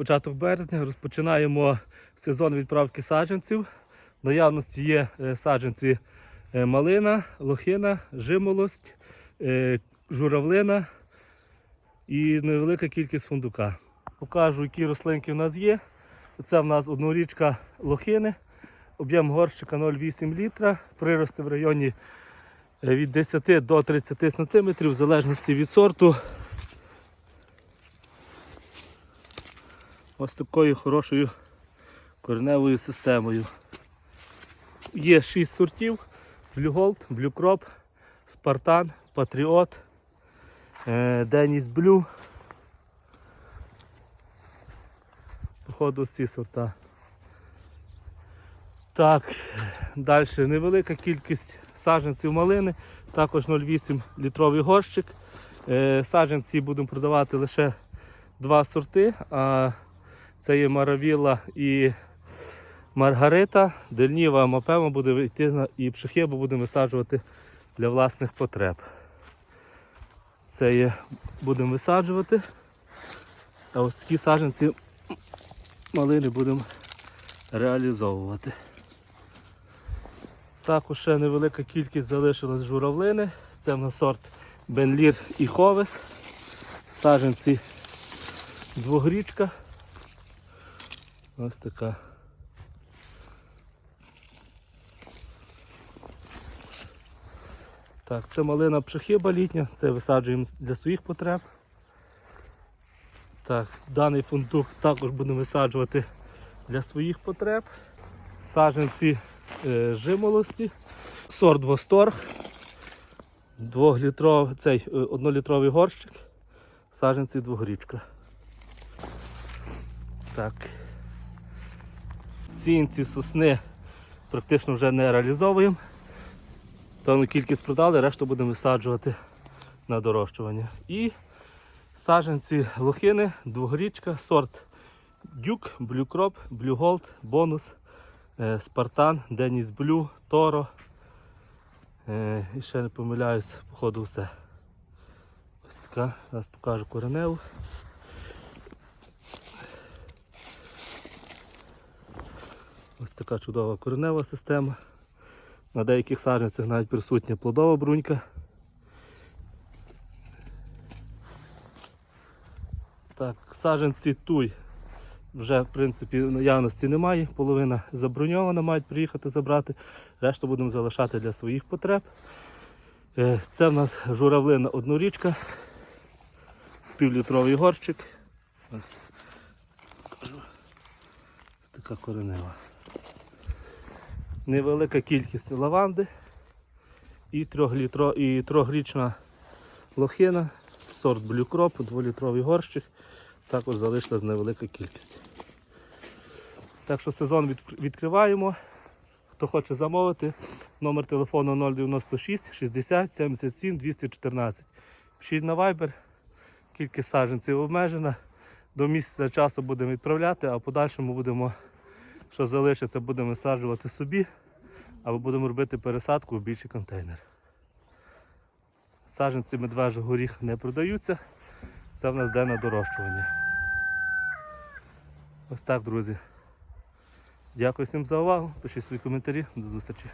початок березня. Розпочинаємо сезон відправки саджанців. В наявності є е, саджанці е, малина, лохина, жимолость, е, журавлина і невелика кількість фундука. Покажу, які рослинки в нас є. Це в нас однорічка лохини, об'єм горщика 0,8 літра, прирости в районі від 10 до 30 см, в залежності від сорту. Ось такою хорошою кореневою системою. Є 6 сортів: Blue Gold, Blue Crop, Spartan, Patriot, Dennis Blue. Походу ці сорта. Так, далі невелика кількість саджанців малини, також 0,8 літровий горщик. Е, Саджанці будемо продавати лише два сорти. А це є Маравіла і Маргарита. Дельніва мапема буде йти і пшехибу будемо висаджувати для власних потреб. Це є будемо висаджувати. А ось такі саджанці малини будемо реалізовувати. Також ще невелика кількість залишилась журавлини. Це в нас сорт Бенлір і Ховес. Саджанці двогрічка. Ось така. Так, це малина пшехиба літня, це висаджуємо для своїх потреб. Так, даний фундук також будемо висаджувати для своїх потреб. Саджанці е, жимолості, сорт Восторг, двохлітров, цей е, однолітровий горщик, саджанці двогрічка. Так. Сінці сосни практично вже не реалізовуємо. Певну кількість продали, решту будемо висаджувати на дорощування. І саджанці лохини, двогрічка, сорт Дюк, Blue Gold, Бонус, Спартан, Деніс Блю, Торо. Е, І ще не помиляюсь, походу все. Ось така, зараз покажу кореневу. Ось така чудова коренева система. На деяких саджанцях навіть присутня плодова брунька. Так, саджанці туй вже в принципі наявності немає. Половина заброньована, мають приїхати забрати. Решту будемо залишати для своїх потреб. Е, Це в нас журавлина однорічка, півлітровий горщик. Ось. Ось така коренева. Невелика кількість лаванди і трьохлітро, і трьохрічна лохина, сорт Crop, дволітровий горщик. Також залишилась невелика кількість. Так що сезон від- відкриваємо. Хто хоче замовити, номер телефону 096 60 77 214. Пишіть на Viber, кількість саджанців обмежена. До місяця часу будемо відправляти, а в подальшому будемо, що залишиться, будемо висаджувати собі, або будемо робити пересадку в більший контейнер. Саджанці медвежого горіх не продаються. Це в нас де на дорощування. Ось так, друзі. Дякую всім за увагу. Пишіть свої коментарі. До зустрічі.